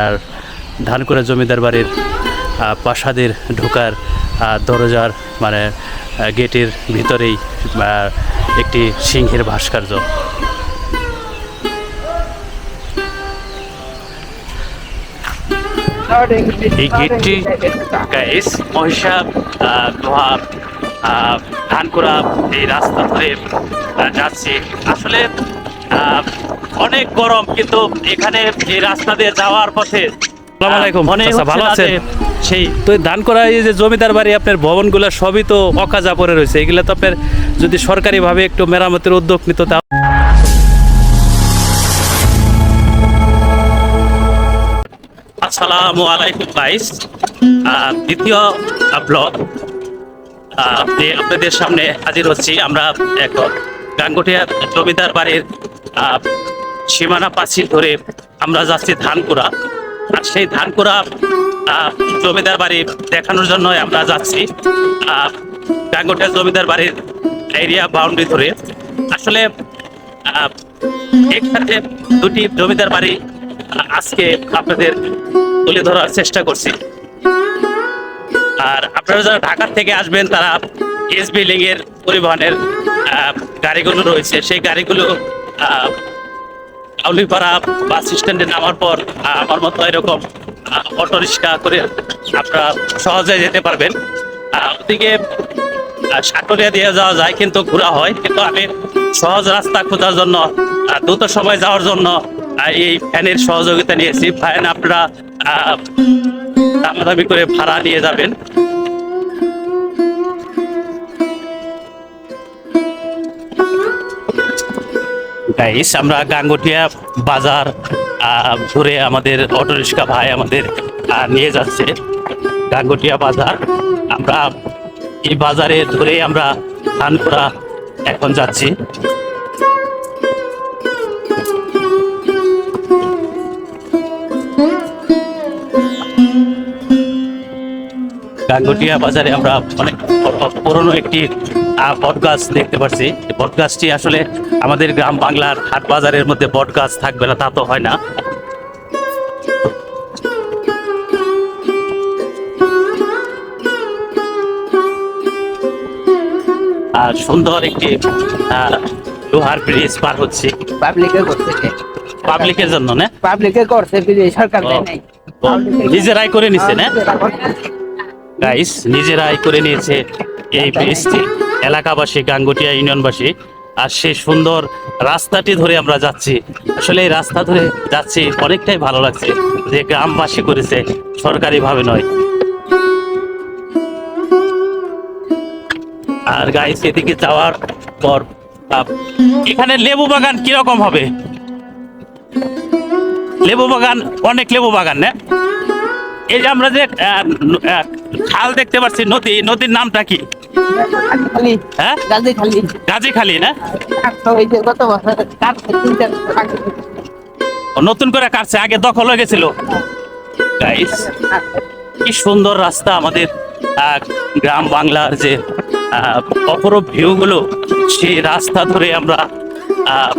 আর ধানকুড়া জমিদার বাড়ির প্রাসাদের ঢোকার দরজার মানে গেটের ভিতরেই একটি সিংহের ভাস্কর্য। এই গেটটি গাইস মহিষা আহ, ধানকুড়া এই রাস্তা ধরে যাচ্ছি। আসলে অনেক গরম কিন্তু এখানে এই রাস্তা দিয়ে যাওয়ার পথে আসসালামু আলাইকুম, চাচা, হচ্ছে ভালো আছেন? সেই তো এই করা এই যে জমিদার বাড়ি আপনার ভবনগুলো সবই তো অকাজা পড়ে রয়েছে। এগুলো তো আপনার যদি সরকারিভাবে একটু মেরামতের উদ্যোগ নিত তা আসসালামু আলাইকুম দ্বিতীয় ব্লগ আপনাদের সামনে হাজির হচ্ছি। আমরা এখন গাঙ্গুটিয়া জমিদার বাড়ির সীমানা পাঁচিল ধরে আমরা যাচ্ছি ধানকুড়া। আর সেই ধানকুড়া জমিদার বাড়ি দেখানোর জন্য আমরা যাচ্ছি। গাঙ্গুটিয়া জমিদার বাড়ির এরিয়া বাউন্ডারি ধরে। আসলে একসাথে দুটি জমিদার বাড়ি আজকে আপনাদের তুলে ধরার চেষ্টা করছি। আর আপনারা যারা ঢাকা থেকে আসবেন, তারা এস বিল্ডিং এর পরিবহনের গাড়িগুলো রয়েছে। সেই গাড়িগুলো আউলিপাড়া বাস স্ট্যান্ডে নামার পর আমার মতো এরকম অটো রিক্সা করে আপনারা সহজে যেতে পারবেন। ওদিকে আহ, সাটরিয়া দিয়ে যাওয়া যায় কিন্তু ঘোরা হয়। কিন্তু আমি সহজ রাস্তা খোঁজার জন্য দ্রুত সময় যাওয়ার জন্য এই ফ্যানের সহযোগিতা নিয়েছি। ফ্যান আপনারা দামাদামি করে ভাড়া নিয়ে যাবেন। গাইস আমরা গাঙ্গটিয়া বাজার ঘুরে আমাদের অটো রিক্সা ভাই আমাদের নিয়ে যাচ্ছে গাঙ্গটিয়া বাজার। আমরা এই বাজারে ধরে আমরা ধানপুরা এখন যাচ্ছি। গাঙ্গটিয়া বাজারে আমরা অনেক পুরনো একটি আহ, বট গাছ দেখতে পাচ্ছি এই বট গাছটি আসলে আমাদের গ্রাম বাংলার হাট বাজারের মধ্যে বট গাছ থাকবে না তা তো হয় না। আর সুন্দর একটি আহ, লোহার ব্রিজ পার হচ্ছে। পাবলিকে করছে পাবলিকের জন্য না? পাবলিকে করছে সরকার নিজেরাই করে নিচ্ছে না? গাইস নিজেরাই করে নিয়েছে এই ব্রিজটি এলাকাবাসী, গাঙ্গুটিয়া ইউনিয়নবাসী, আর সেই সুন্দর রাস্তাটি ধরে আমরা যাচ্ছি। আসলে এই রাস্তা ধরে যাচ্ছি অনেকটাই ভালো লাগছে, যে গ্রামবাসী করেছে সরকারি ভাবে নয়। আর গাইস এদিকে যাওয়ার পর এখানে লেবু বাগান কীরকম হবে? লেবু বাগান, অনেক লেবু বাগান, না? এই যে আমরা যে খাল দেখতে পাচ্ছি নদী নদীর নামটা কি? হ্যাঁ? গাজী খালি। না? নতুন করে কাটছে আগে দখল হয়ে গেছিল? গাইস কি সুন্দর রাস্তা আমাদের গ্রাম বাংলার যে আহ, অপরূপ ভিউ গুলো সেই রাস্তা ধরে আমরা আহ,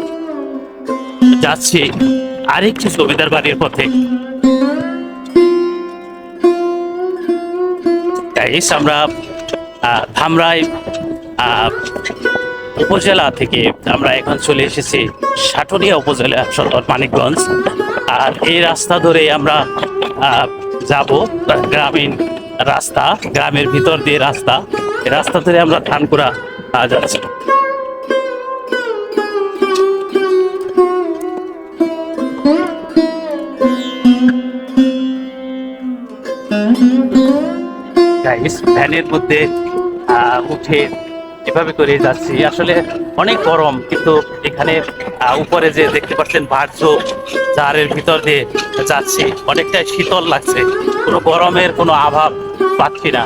যাচ্ছি। আরেকটি জমিদার বাড়ির পথে। গাইস আমরা ধামরাই উপজেলা থেকে আমরা এখন চলে এসেছি সাটুরিয়া উপজেলা সদর মানিকগঞ্জ। আর এই রাস্তা ধরে আমরা যাব গ্রামীণ রাস্তা, গ্রামের ভিতর দিয়ে রাস্তা। রাস্তা ধরে আমরা ধানকুড়া যাচ্ছি। ভ্যানের মধ্যে উঠে এভাবে করে যাচ্ছি। আসলে অনেক গরম, কিন্তু এখানে উপরে যে দেখতে পাচ্ছেন বাহ্য জারের ভিতর দিয়ে যাচ্ছি অনেকটা শীতল লাগছে। কোনো গরমের কোনো অভাব পাচ্ছি না।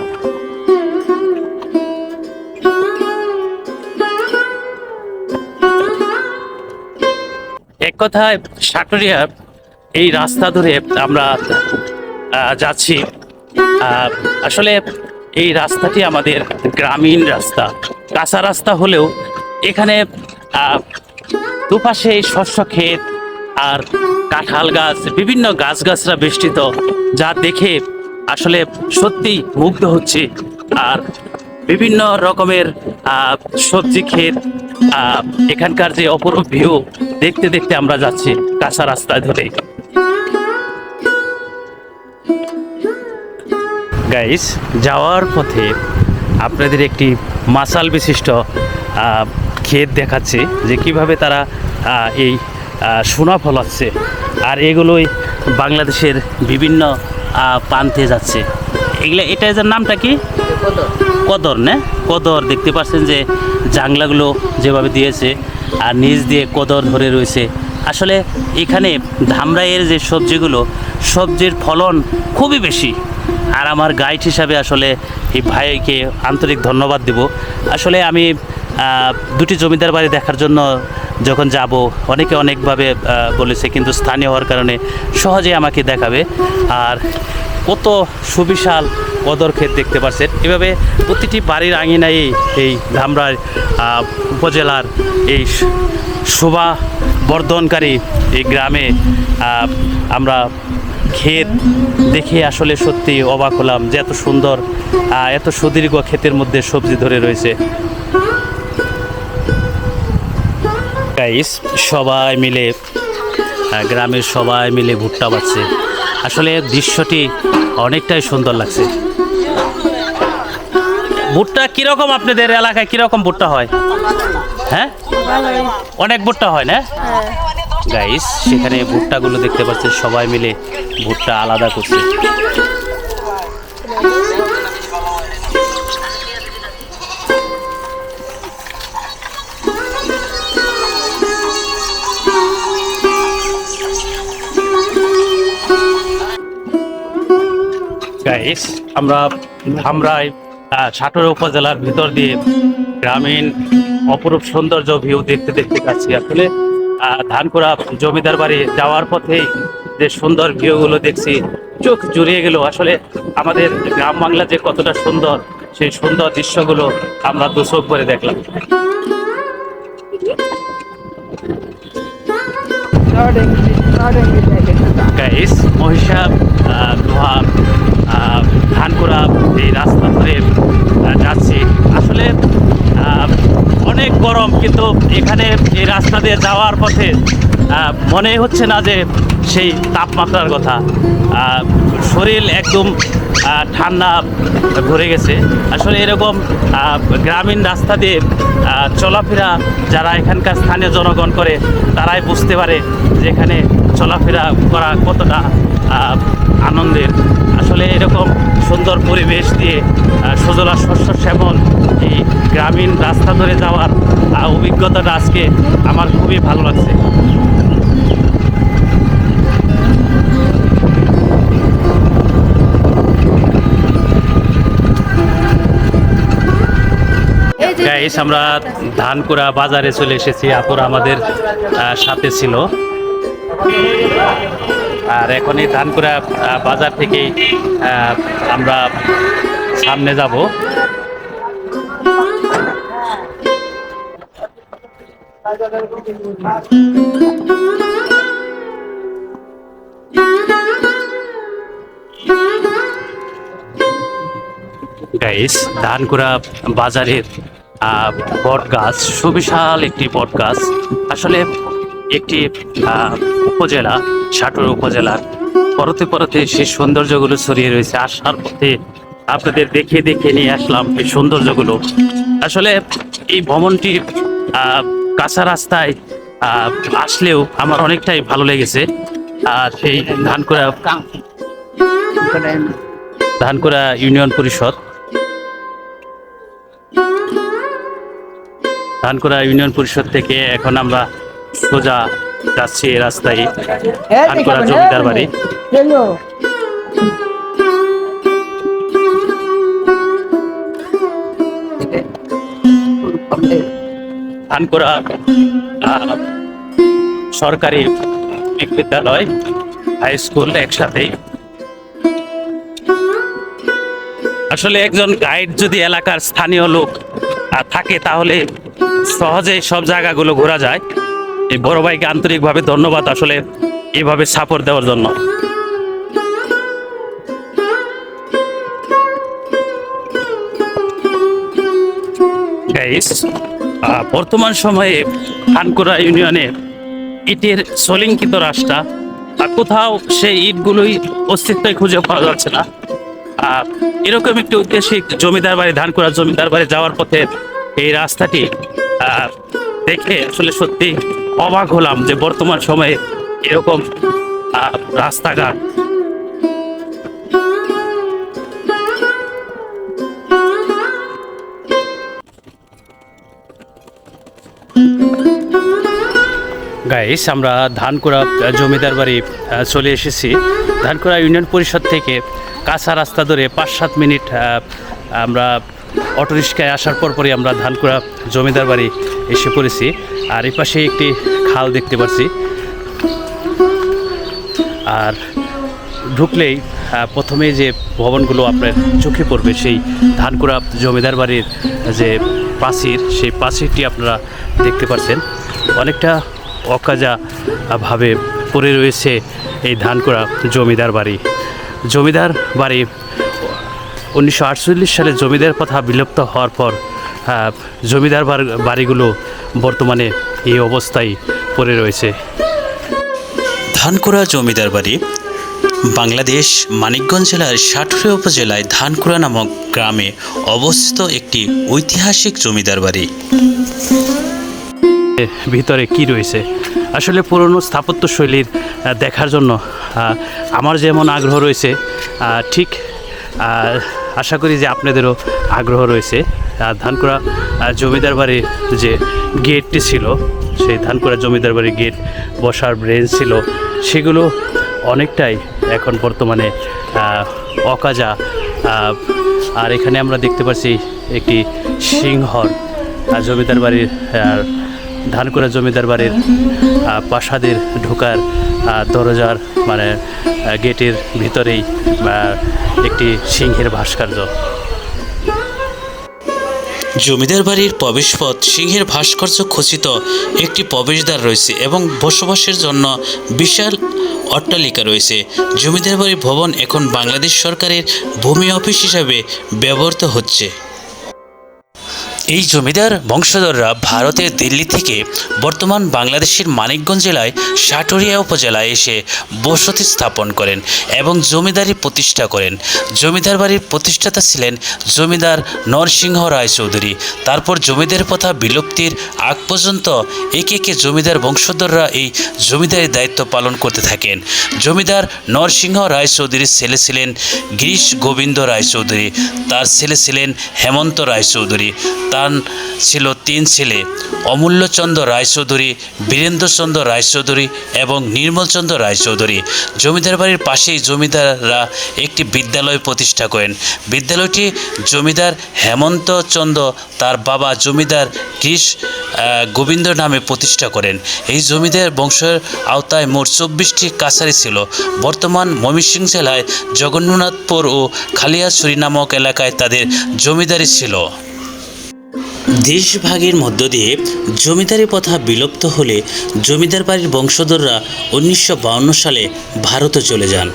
এক কথায়, সাটুরিয়া, এই রাস্তা ধরে আমরা যাচ্ছি। আসলে এই রাস্তাটি আমাদের গ্রামীণ রাস্তা। কাঁচা রাস্তা হলেও এখানে দুপাশে শস্য ক্ষেত আর কাঁঠাল গাছ, বিভিন্ন গাছগাছরা বেষ্টিত, যা দেখে আসলে সত্যি মুগ্ধ হচ্ছে। আর বিভিন্ন রকমের সবজি ক্ষেত এখানকার যে অপরূপ ভিউ দেখতে দেখতে আমরা যাচ্ছি কাঁচা রাস্তায় ধরে। গাইস যাওয়ার পথে আপনাদের একটি মাসাল বিশিষ্ট ক্ষেত দেখাচ্ছে যে কীভাবে তারা এই সোনা ফলাচ্ছে আর এগুলোই বাংলাদেশের বিভিন্ন প্রান্তে যাচ্ছে। এগুলো এটা এটার নামটা কি? কদর না? কদর দেখতে পাচ্ছেন যে জাংলাগুলো যেভাবে দিয়েছে আর নিচ দিয়ে কদর ধরে রয়েছে। আসলে এখানে ধামরাইয়ের যে সবজিগুলো সবজির ফলন খুবই বেশি। আর আমার গাইড হিসাবে আসলে এই ভাইকে আন্তরিক ধন্যবাদ দেব। আসলে আমি দুটি জমিদার বাড়ি দেখার জন্য যখন যাব অনেকে অনেকভাবে বলেছে কিন্তু স্থানীয় হওয়ার কারণে সহজে আমাকে দেখাবে। আর কত সুবিশাল কদর ক্ষেত দেখতে পাচ্ছেন এভাবে প্রতিটি বাড়ির আঙিনায় এই ধামরাই আহ, উপজেলার এই শোভা বর্ধনকারী এই গ্রামে আমরা ক্ষেত দেখে আসলে সত্যি অবাক হলাম যে এত সুন্দর এত সুদীর্ঘ ক্ষেতের মধ্যে সবজি ধরে রয়েছে। সবাই মিলে গ্রামের সবাই মিলে ভুট্টা পাচ্ছে আসলে দৃশ্যটি অনেকটাই সুন্দর লাগছে। ভুট্টা কীরকম আপনাদের এলাকায় কীরকম ভুট্টা হয়? হ্যাঁ? অনেক ভুট্টা হয় না? গাইস সেখানে ভুট্টাগুলো দেখতে পাচ্ছেন, সবাই মিলে ভুট্টা আলাদা করছে। গাইস আমরা ধামরাই ছাটর উপজেলার ভিতর দিয়ে গ্রামীণ অপরূপ সৌন্দর্য ভিউ দেখতে দেখতে যাচ্ছি। আসলে ধানকুড়া জমিদার বাড়ি যাওয়ার পথেই যে সুন্দর ভিউগুলো দেখছি, চোখ জুড়িয়ে গেল। আসলে আমাদের গ্রাম বাংলা যে কতটা সুন্দর, সেই সুন্দর দৃশ্যগুলো আমরা দু চোখ করে দেখলাম। গাইস মহিষা ধানকুড়া এই রাস্তা ধরে যাচ্ছি। আসলে অনেক গরম, কিন্তু এখানে এই রাস্তা দিয়ে যাওয়ার পথে মনে হচ্ছে না যে সেই তাপমাত্রার কথা। শরীর একদম ঠান্ডা ভরে গেছে। আসলে এরকম গ্রামীণ রাস্তা দিয়ে চলাফেরা যারা এখানকার স্থানীয় জনগণ করে, তারাই বুঝতে পারে যে এখানে চলাফেরা করা কতটা আনন্দের। আসলে এরকম সুন্দর পরিবেশ দিয়ে সুজলা শস্য শ্যামল এই গ্রামীণ রাস্তা ধরে যাওয়ার অভিজ্ঞতাটা আজকে আমার খুবই ভালো লাগছে। গাইস আমরা ধানকুড়া বাজারে চলে এসেছি। আপুরা আমাদের সাথে ছিল। আর এখন এই ধানকুড়া বাজার থেকেই আমরা সামনে যাব। গাইস ধানকুড়া বাজারের বট গাছ সুবিশাল একটি বট গাছ আসলে একটি উপজেলা সাটোর উপজেলার। পরতে পরতে সেই সৌন্দর্যগুলো ছড়িয়ে রয়েছে। আসার পথে আপনাদের দেখে দেখে নিয়ে আসলাম এই সৌন্দর্যগুলো। আসলে এই ভ্রমণটি কাঁচা রাস্তায় আসলেও আমার অনেকটাই ভালো লেগেছে। আর সেই ধানকুড়া ধানকুড়া ইউনিয়ন পরিষদ। ধানকুড়া ইউনিয়ন পরিষদ থেকে এখন আমরা সোজা যাচ্ছি এই রাস্তায় জমিদার বাড়ি। ধানকুড়া আহ, সরকারি বিদ্যালয় হাই স্কুল একসাথেই। আসলে একজন গাইড যদি এলাকার স্থানীয় লোক থাকে তাহলে সহজে সব জায়গাগুলো ঘোরা যায়। এই বড় ভাইকে আন্তরিকভাবে ধন্যবাদ আসলে এভাবে সাপোর্ট দেওয়ার জন্য। বর্তমান সময়ে খানকুড়া ইউনিয়নে ইটের সলিঙ্কিত রাস্তা আর কোথাও সেই ইটগুলোই অস্তিত্বই খুঁজে পাওয়া যাচ্ছে না। আহ, এরকম একটি ঐতিহাসিক জমিদার বাড়ি ধানকুড়া জমিদার বাড়ি যাওয়ার পথে এই রাস্তাটি দেখে আসলে সত্যি অবাক হলাম যে বর্তমান সময়ে এরকম রাস্তাঘাট। গাইস আমরা ধানকুড়া জমিদার বাড়ি চলে এসেছি। ধানকুড়া ইউনিয়ন পরিষদ থেকে কাঁচা রাস্তা ধরে পাঁচ সাত মিনিট আমরা অটোরিক্সায় আসার পর পরই আমরা ধানকুড়া জমিদার বাড়ি এসে পড়েছি। আর এই পাশে একটি খাল দেখতে পাচ্ছি আর ঢুকলেই প্রথমে যে ভবনগুলো আপনার চোখে পড়বে, সেই ধানকুড়া জমিদার বাড়ির যে প্রাচীর, সেই প্রাচীরটি আপনারা দেখতে পাচ্ছেন অনেকটা অকাজা ভাবে পড়ে রয়েছে এই ধানকুড়া জমিদার বাড়ি। জমিদার বাড়ি উনিশশো আটচল্লিশ সালে জমিদার প্রথা বিলুপ্ত হওয়ার পর জমিদার বাড়িগুলো বর্তমানে এই অবস্থায় পড়ে রয়েছে। ধানকুড়া জমিদার বাড়ি বাংলাদেশ মানিকগঞ্জ জেলার সাটুরিয়া উপজেলায় ধানকুড়া নামক গ্রামে অবস্থিত একটি ঐতিহাসিক জমিদার বাড়ি। ভিতরে কি রয়েছে? আসলে পুরনো স্থাপত্য শৈলীর দেখার জন্য আমার যেমন আগ্রহ রয়েছে ঠিক আশা করি যে আপনাদেরও আগ্রহ রয়েছে। আর ধানকুড়া জমিদার বাড়ির যে গেটটি ছিল, সেই ধানকুড়া জমিদার বাড়ির গেট বসার ব্রেঞ্চ ছিল, সেগুলো অনেকটাই এখন বর্তমানে অকাজা। আর এখানে আমরা দেখতে পাচ্ছি একটি সিংহর জমিদার বাড়ির ধানকুড়া জমিদার বাড়ির প্রাসাদের ঢোকার দরজার মানে গেটের ভিতরেই একটি সিংহের ভাস্কর্য। জমিদার বাড়ির প্রবেশপথ, সিংহের ভাস্কর্য খচিত একটি প্রবেশদ্বার রয়েছে এবং বসবাসের জন্য বিশাল অট্টালিকা রয়েছে। জমিদার বাড়ির ভবন এখন বাংলাদেশ সরকারের ভূমি অফিস হিসাবে ব্যবহৃত হচ্ছে। এই জমিদার বংশধররা ভারতের দিল্লি থেকে বর্তমান বাংলাদেশের মানিকগঞ্জ জেলায় সাটুরিয়া উপজেলায় এসে বসতি স্থাপন করেন এবং জমিদারি প্রতিষ্ঠা করেন। জমিদার বাড়ির প্রতিষ্ঠাতা ছিলেন জমিদার নরসিংহ রায় চৌধুরী তারপর জমিদার প্রথা বিলুপ্তির আগ পর্যন্ত একে একে জমিদার বংশধররা এই জমিদারি দায়িত্ব পালন করতে থাকেন। জমিদার নরসিংহ রায় চৌধুরীর ছেলে ছিলেন গিরিশ গোবিন্দ রায় চৌধুরী তার ছেলে ছিলেন হেমন্ত রায় চৌধুরী তার ছিল তিন ছেলে, অমূল্যচন্দ্র রায়চৌধুরী, বীরেন্দ্রচন্দ্র রায়চৌধুরী এবং নির্মলচন্দ্র রায়চৌধুরী। জমিদার বাড়ির পাশেই জমিদাররা একটি বিদ্যালয় প্রতিষ্ঠা করেন। বিদ্যালয়টি জমিদার হেমন্তচন্দ্র, তার বাবা জমিদার কৃষ গোবিন্দ নামে প্রতিষ্ঠা করেন। এই জমিদার বংশের আওতায় মোট চব্বিশটি কাছারি ছিল। বর্তমান ময়মনসিংহ জেলায় জগন্নাথপুর ও খালিয়াছড়ি নামক এলাকায় তাদের জমিদারি ছিল। দেশভাগের মধ্য দিয়ে জমিদারি প্রথা বিলুপ্ত হলে জমিদার বাড়ির বংশধররা উনিশশো সালে ভারতে চলে যান।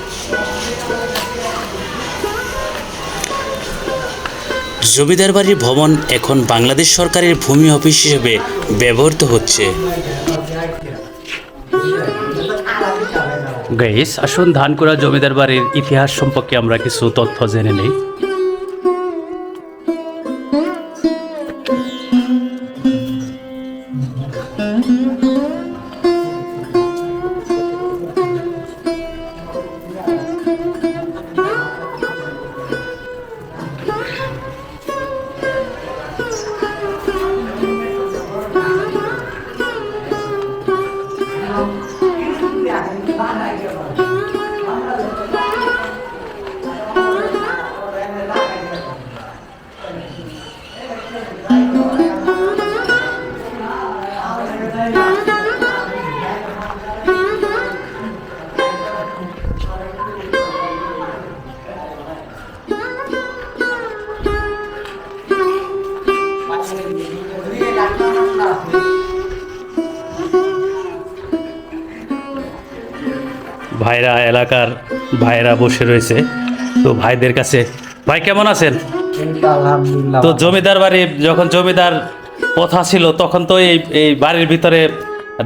জমিদার বাড়ির ভবন এখন বাংলাদেশ সরকারের ভূমি অফিস হিসেবে ব্যবহৃত হচ্ছে। গাইস, আসুন ধানকুড়া জমিদার বাড়ির ইতিহাস সম্পর্কে আমরা কিছু তথ্য জেনে নেই। ভাইরা এলাকার ভাইরা বসে রয়েছে। তো ভাইদের কাছে ভাই কেমন আছেন? তো জমিদার বাড়ি যখন জমিদার প্রথা ছিল তখন তো এই এই বাড়ির ভিতরে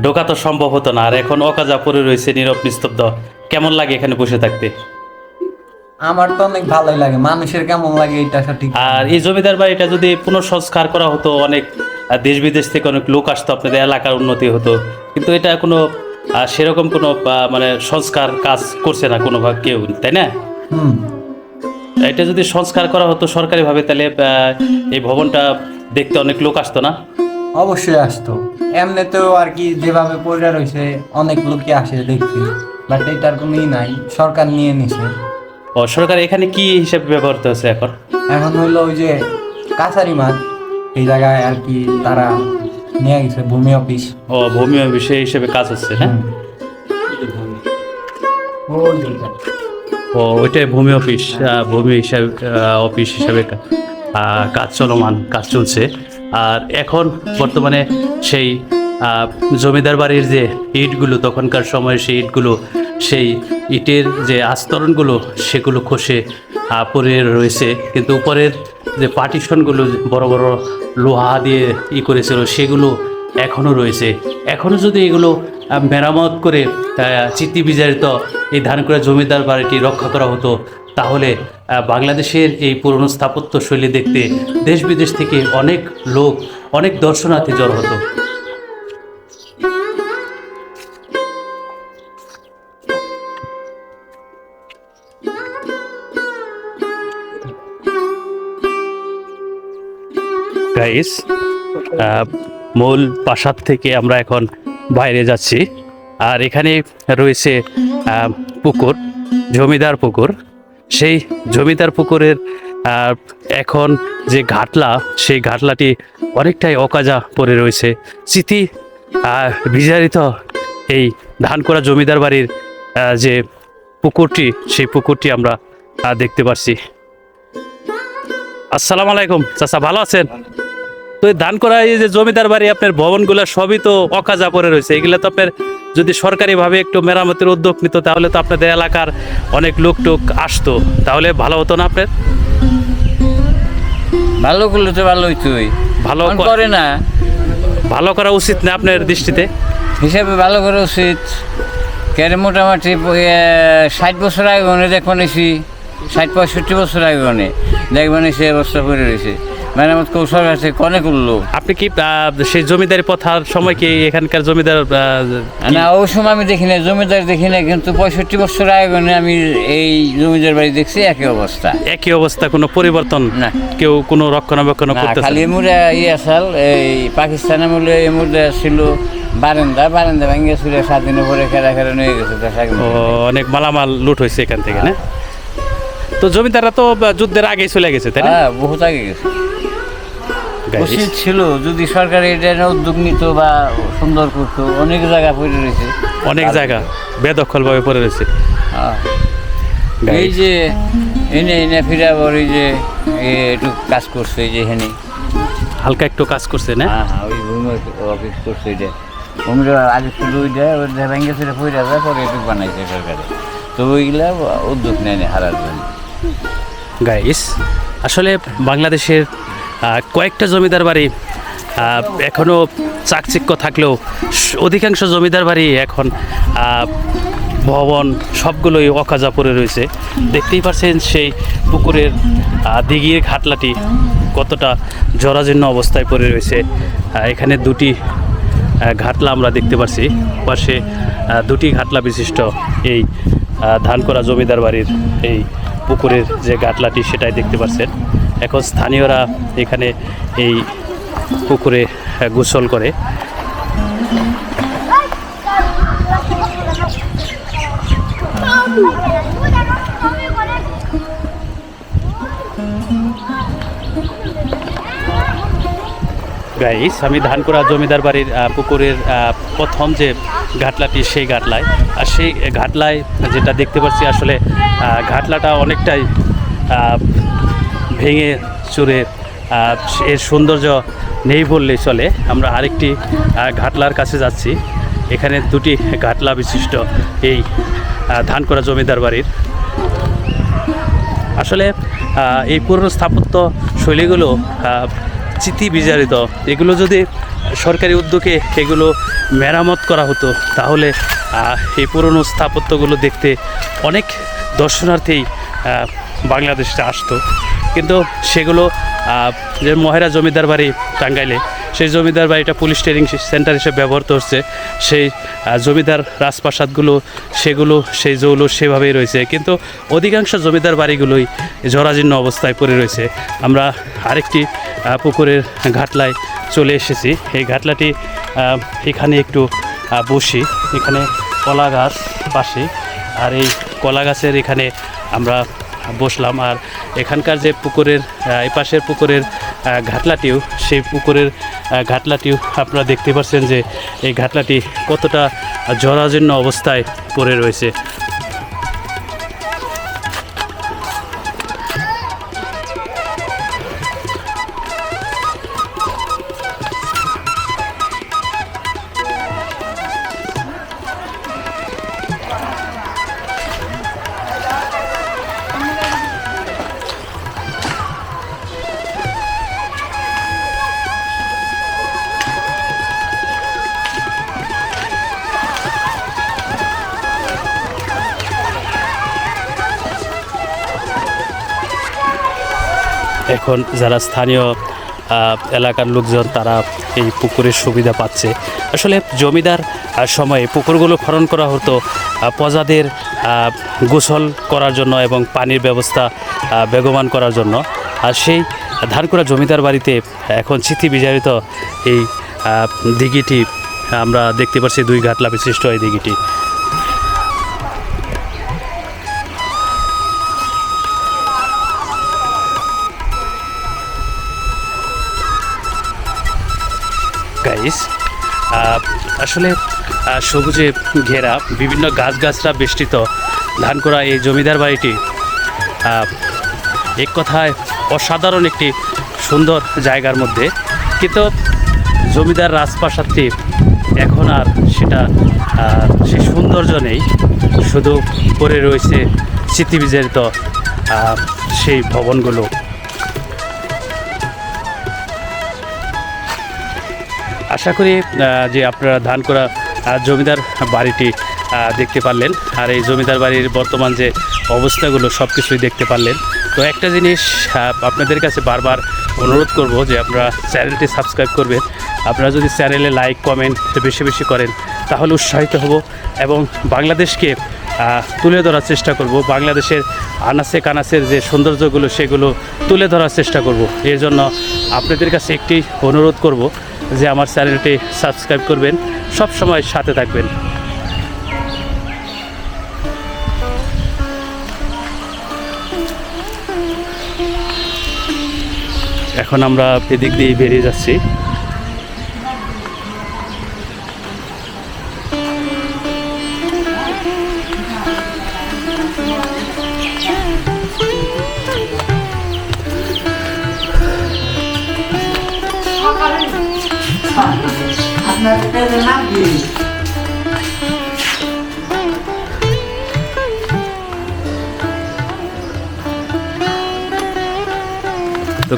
ঢোকা তো সম্ভব হতো না। আর এখন অকাজা পড়ে রয়েছে নীরব নিস্তব্ধ। কেমন লাগে এখানে বসে থাকতে? আমার তো অনেক ভালোই লাগে মানুষের কেমন লাগে এটা সঠিক আর এই জমিদার বাড়িটা যদি পুনঃসংস্কার করা হতো অনেক দেশ বিদেশ থেকে অনেক লোক আসতো আপনাদের এলাকার উন্নতি হতো। কিন্তু এটা কোনো সেরকম কোনো মানে সংস্কার কাজ করছে না কোনো ভাগ কেউ তাই না? এটা যদি সংস্কার করা হতো সরকারিভাবে তাহলে এই ভবনটা দেখতে অনেক লোক আসতো না? অবশ্যই আসতো। এমনিতেও আর কি যেভাবে পড়ে রয়েছে অনেক লোকই আসে দেখতে। বাট এটার কোনো ই নাই সরকার নিয়ে নিছে। ও সরকার এখানে কি হিসেবে ব্যবহৃত হচ্ছে এখন? এখন হইল ওই যে কাছারি মাঠ এই জায়গায় আর কি তারা নিয়ে গেছে ভূমি অফিস। ও ভূমি বিষয় হিসেবে কাজ হচ্ছে যেটা। ও ওইটাই ভূমি অফিস ভূমি হিসাবে অফিস হিসাবে কাজ চলমান কাজ চলছে। আর এখন বর্তমানে সেই জমিদার বাড়ির যে ইটগুলো তখনকার সময়ের সেই ইটগুলো সেই ইটের যে আস্তরণগুলো, সেগুলো খসে পরে রয়েছে। কিন্তু উপরের যে পার্টিশনগুলো, বড় বড় লোহা দিয়ে ই করেছিল, সেগুলো এখনও রয়েছে। এখনও যদি এগুলো মেরামত করে চিত্তি বিজারিত এই ধানকুড়া জমিদার বাড়িটি রক্ষা করা হতো, তাহলে বাংলাদেশের এই পুরনো স্থাপত্য শৈলী দেখতে দেশ বিদেশ থেকে অনেক লোক, অনেক দর্শনার্থী জড় হতো। গাইস মূল প্রাসাদ থেকে আমরা এখন বাইরে যাচ্ছি। আর এখানে রয়েছে পুকুর, জমিদার পুকুর। সেই জমিদার পুকুরের এখন যে ঘাটলা, সেই ঘাটলাটি অনেকটাই অকাজা পড়ে রয়েছে। স্মৃতি বিজারিত এই ধানকোড়া জমিদার বাড়ির যে পুকুরটি, সেই পুকুরটি আমরা দেখতে পাচ্ছি আসসালামু আলাইকুম, চাচা ভালো আছেন? তো এই ধান করা এই যে জমিদার বাড়ি আপনার ভবনগুলো সবই তো অকাজা পড়ে রয়েছে। এগুলো তো আপনার যদি সরকারিভাবে একটু মেরামতের উদ্যোগ নিত তাহলে তো আপনাদের এলাকার অনেক লোক টোক আসতো। তাহলে ভালো হতো না আপনার? ভালো করলে তো ভালো হইতোই। ভালো করে না। ভালো করা উচিত না আপনার দৃষ্টিতে? হিসাবে ভালো করা উচিত। কেন মোটামুটি ষাট বছর আগে দেখবেন এসি ষাট পঁয়ষট্টি বছর আগে দেখবেন সে অবস্থা করে রয়েছে। মেরামত কৌশল আছে কনে করল আপনি কি সেই জমিদারি প্রথার সময় কি এখানকার জমিদার না ওই সময় আমি দেখি না জমিদার দেখি না কিন্তু পঁয়ষট্টি বছর আগে মনে আমি এই জমিদার বাড়ি দেখছি একই অবস্থা। একই অবস্থা কোনো পরিবর্তন না। কেউ কোনো রক্ষণাবেক্ষণ না করতেছে খালি? এমুরে ইয়ে আসাল এই পাকিস্তানের মূলে এমুরে ছিল বারান্দা বারান্দা ভেঙে ছিল সাত দিনের পরে খেলা খেলা নিয়ে গেছে অনেক মালামাল লুট হয়েছে এখান থেকে না? তো জমিদাররা তো যুদ্ধের আগেই চলে গেছে তাই না? হ্যাঁ বহুত আগে গেছে। উচিত ছিল যদি সরকার এটা নিয়ে উদ্যোগ নিত বা সুন্দর করতো অনেক জায়গা পড়ে রয়েছে। অনেক জায়গা বেদখল ভাবে পড়ে রয়েছে। হ্যাঁ। এই যে এনে এনে ফিরে আবার এই যে একটু কাজ করছে যে হেনে হালকা একটু কাজ করছে না? হ্যাঁ হ্যাঁ ওই ভূমি অফিস করছে এটা ভূমির আগে শুধু ওইটা ওই ভেঙে ফিরে পড়ে যায় পরে একটু বানাইছে সরকারে। তো ওইগুলা উদ্যোগ নেয়নি হারার জন্য। গাইস আসলে বাংলাদেশের কয়েকটা জমিদার বাড়ি এখনও চাকচিক্য থাকলেও অধিকাংশ জমিদার বাড়ি এখন ভবন সবগুলোই অকাজা পড়ে রয়েছে। দেখতেই পাচ্ছেন সেই পুকুরের দিঘির ঘাটলাটি কতটা জরাজীর্ণ অবস্থায় পড়ে রয়েছে। এখানে দুটি ঘাটলা আমরা দেখতে পাচ্ছি পাশে দুটি ঘাটলা বিশিষ্ট এই আহ, ধানকরা জমিদার বাড়ির এই পুকুরের যে ঘাটলাটি সেটাই দেখতে পাচ্ছেন এখন স্থানীয়রা এখানে এই পুকুরে গোসল করে। গাইস আমি ধানকুড়া জমিদার বাড়ির পুকুরের প্রথম যে ঘাটলাটি সেই ঘাটলায়। আর সেই ঘাটলায় যেটা দেখতে পাচ্ছি আসলে ঘাটলাটা অনেকটাই ভেঙে চুরে এর সৌন্দর্য নেই বললেই চলে। আমরা আরেকটি ঘাটলার কাছে যাচ্ছি। এখানে দুটি ঘাটলা বিশিষ্ট এই ধান করা জমিদার বাড়ির। আসলে এই পুরনো স্থাপত্য শৈলীগুলো চিতি বিজারিত। এগুলো যদি সরকারি উদ্যোগে এগুলো মেরামত করা হতো, তাহলে এই পুরনো স্থাপত্যগুলো দেখতে অনেক দর্শনার্থী বাংলাদেশে আসতো। কিন্তু সেগুলো যে মহেরা জমিদার বাড়ি টাঙ্গাইলে, সেই জমিদার বাড়িটা পুলিশ ট্রেনিং সেন্টার হিসেবে ব্যবহৃত হচ্ছে। সেই জমিদার রাজপ্রাসাদগুলো, সেগুলো, সেই জৌলো সেভাবেই রয়েছে। কিন্তু অধিকাংশ জমিদার বাড়িগুলোই জরাজীর্ণ অবস্থায় পড়ে রয়েছে। আমরা আরেকটি পুকুরের ঘাটলায় চলে এসেছি। এই ঘাটলাটি এখানে একটু বসি। এখানে কলা গাছ পাশে। আর এই কলা গাছের এখানে আমরা বসলাম। আর এখানকার যে পুকুরের আহ, এই পাশের পুকুরের ঘাটলাটিও সেই পুকুরের ঘাটলাটিও আপনারা দেখতে পাচ্ছেন যে এই ঘাটলাটি কতটা জরাজীর্ণ অবস্থায় পড়ে রয়েছে। এখন যারা স্থানীয় এলাকার লোকজন তারা এই পুকুরের সুবিধা পাচ্ছে। আসলে জমিদার সময়ে পুকুরগুলো খনন করা হতো প্রজাদের গোসল করার জন্য এবং পানির ব্যবস্থা আহ, বেগবান করার জন্য। আর সেই ধানকুড়া জমিদার বাড়িতে এখন স্মৃতি বিজারিত এই দিঘিটি আমরা দেখতে পাচ্ছি দুই ঘাটলা বিশিষ্ট এই দিঘিটি। গাইস আসলে সবুজে ঘেরা বিভিন্ন গাছগাছরা বেষ্টিত ধান করা এই জমিদার বাড়িটি এক কথায় অসাধারণ একটি সুন্দর জায়গার মধ্যে। কিন্তু জমিদার রাজপ্রাসাদটি এখন আর সেটা সে সৌন্দর্য নেই। শুধু পড়ে রয়েছে স্মৃতিবিজড়িত সেই ভবনগুলো। আশা করি যে আপনারা ধান করা জমিদার বাড়িটি দেখতে পারলেন। আর এই জমিদার বাড়ির বর্তমান যে অবস্থাগুলো সব কিছুই দেখতে পারলেন। তো একটা জিনিস আপনাদের কাছে বারবার অনুরোধ করব যে আপনারা চ্যানেলটি সাবস্ক্রাইব করবেন। আপনারা যদি চ্যানেলে লাইক, কমেন্ট বেশি বেশি করেন, তাহলে উৎসাহিত হব এবং বাংলাদেশকে তুলে ধরার চেষ্টা করব। বাংলাদেশের আনাসে কানাসের যে সৌন্দর্যগুলো, সেগুলো তুলে ধরার চেষ্টা করব। এর জন্য আপনাদের কাছে একটি অনুরোধ করব যে আমার চ্যানেলটি সাবস্ক্রাইব করবেন। সব সময় সাথে থাকবেন। এখন আমরা এদিক দিয়ে বেরিয়ে যাচ্ছি। তো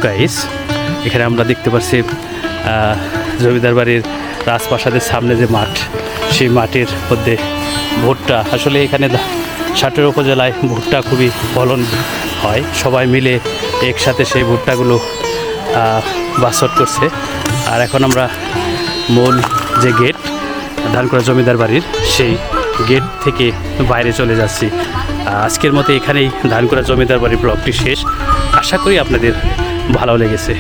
গাইস এখানে আমরা দেখতে পাচ্ছি জমিদার বাড়ির রাজপ্রাসাদের সামনে যে মাঠ, সেই মাঠের মধ্যে ভুট্টা। আসলে এখানে ষাটের উপজেলায় ভুট্টা খুবই ফলন হয়। সবাই মিলে একসাথে সেই ভুট্টাগুলো বাছট করছে। আর এখন আমরা মূল যে গেট, ধানকড়া জমিদার বাড়ির, সেই গেট থেকে বাইরে চলে যাচ্ছি। আজকের মতো এখানেই ধানকড়া জমিদার বাড়ির ব্লগটি শেষ। আশা করি আপনাদের ভালো লেগেছে।